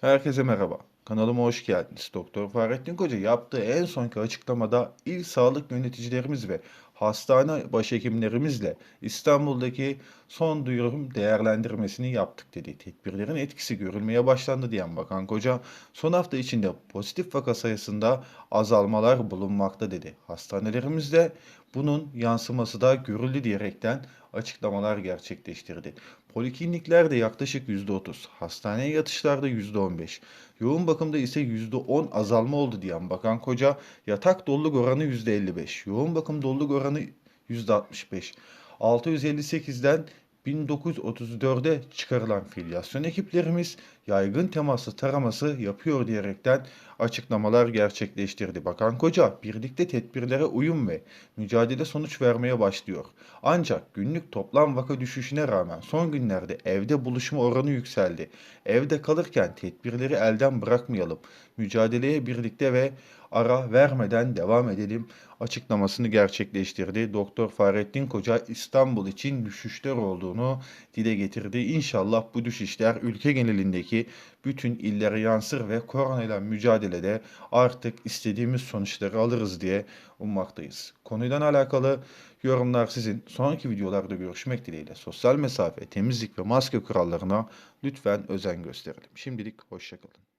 Herkese merhaba. Kanalıma hoş geldiniz. Doktor Fahrettin Koca yaptığı en sonki açıklamada il sağlık yöneticilerimiz ve hastane başhekimlerimizle İstanbul'daki son duyurum değerlendirmesini yaptık dedi. Tedbirlerin etkisi görülmeye başlandı diyen Bakan Koca, son hafta içinde pozitif vaka sayısında azalmalar bulunmakta dedi. Hastanelerimizde bunun yansıması da görüldü diyerekten açıklamalar gerçekleştirdi. Polikliniklerde yaklaşık %30, hastaneye yatışlarda %15, yoğun bakımda ise %10 azalma oldu diyen Bakan Koca, yatak doluluk oranı %55, yoğun bakım doluluk oranı %65, 658'den 1934'e çıkarılan filyasyon ekiplerimiz yaygın temaslı taraması yapıyor diyerekten açıklamalar gerçekleştirdi. Bakan Koca birlikte tedbirlere uyum ve mücadele sonuç vermeye başlıyor. Ancak günlük toplam vaka düşüşüne rağmen son günlerde evde buluşma oranı yükseldi. Evde kalırken tedbirleri elden bırakmayalım. Mücadeleye birlikte ve ara vermeden devam edelim açıklamasını gerçekleştirdi. Doktor Fahrettin Koca İstanbul için düşüşler olduğunu dile getirdi. İnşallah bu düşüşler ülke genelindeki bütün illere yansır ve koronayla mücadelede artık istediğimiz sonuçları alırız diye ummaktayız. Konuyla alakalı yorumlar sizin. Sonraki videolarda görüşmek dileğiyle sosyal mesafe, temizlik ve maske kurallarına lütfen özen gösterelim. Şimdilik hoşçakalın.